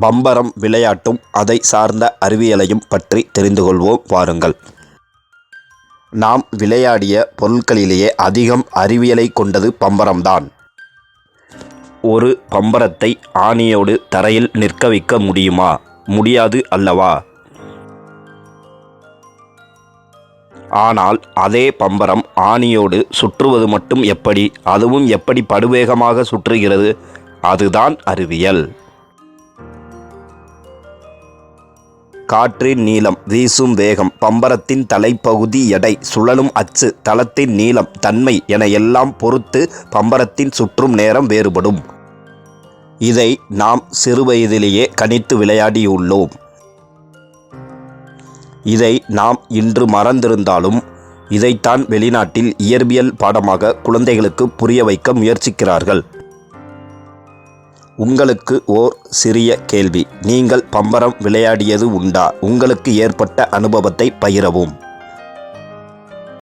பம்பரம் விளையாட்டும் அதை சார்ந்த அறிவியலையும் பற்றி தெரிந்து கொள்வோம் வாருங்கள். நாம் விளையாடிய பொருட்களிலேயே அதிகம் அறிவியலை கொண்டது பம்பரம்தான். ஒரு பம்பரத்தை ஆணியோடு தரையில் நிற்க வைக்க முடியுமா? முடியாது அல்லவா? ஆனால் அதே பம்பரம் ஆணியோடு சுற்றுவது மட்டும் எப்படி அதுவும் எப்படி படுவேகமாக சுற்றுகிறது? அதுதான் அறிவியல். காற்றின் நீளம் வீசும் வேகம் பம்பரத்தின் தலைப்பகுதி எடை சுழலும் அச்சு தளத்தின் நீளம் தன்மை என எல்லாம் பொறுத்து பம்பரத்தின் சுற்றும் நேரம் வேறுபடும். இதை நாம் சிறுவயதிலேயே கணித்து விளையாடியுள்ளோம். இதை நாம் இன்று மறந்திருந்தாலும் இதைத்தான் வெளிநாட்டில் இயற்பியல் பாடமாக குழந்தைகளுக்கு புரிய வைக்க முயற்சிக்கிறார்கள். உங்களுக்கு ஓர் சிறிய கேள்வி. நீங்கள் பம்பரம் விளையாடியது உண்டா? உங்களுக்கு ஏற்பட்ட அனுபவத்தை பகிரவும்.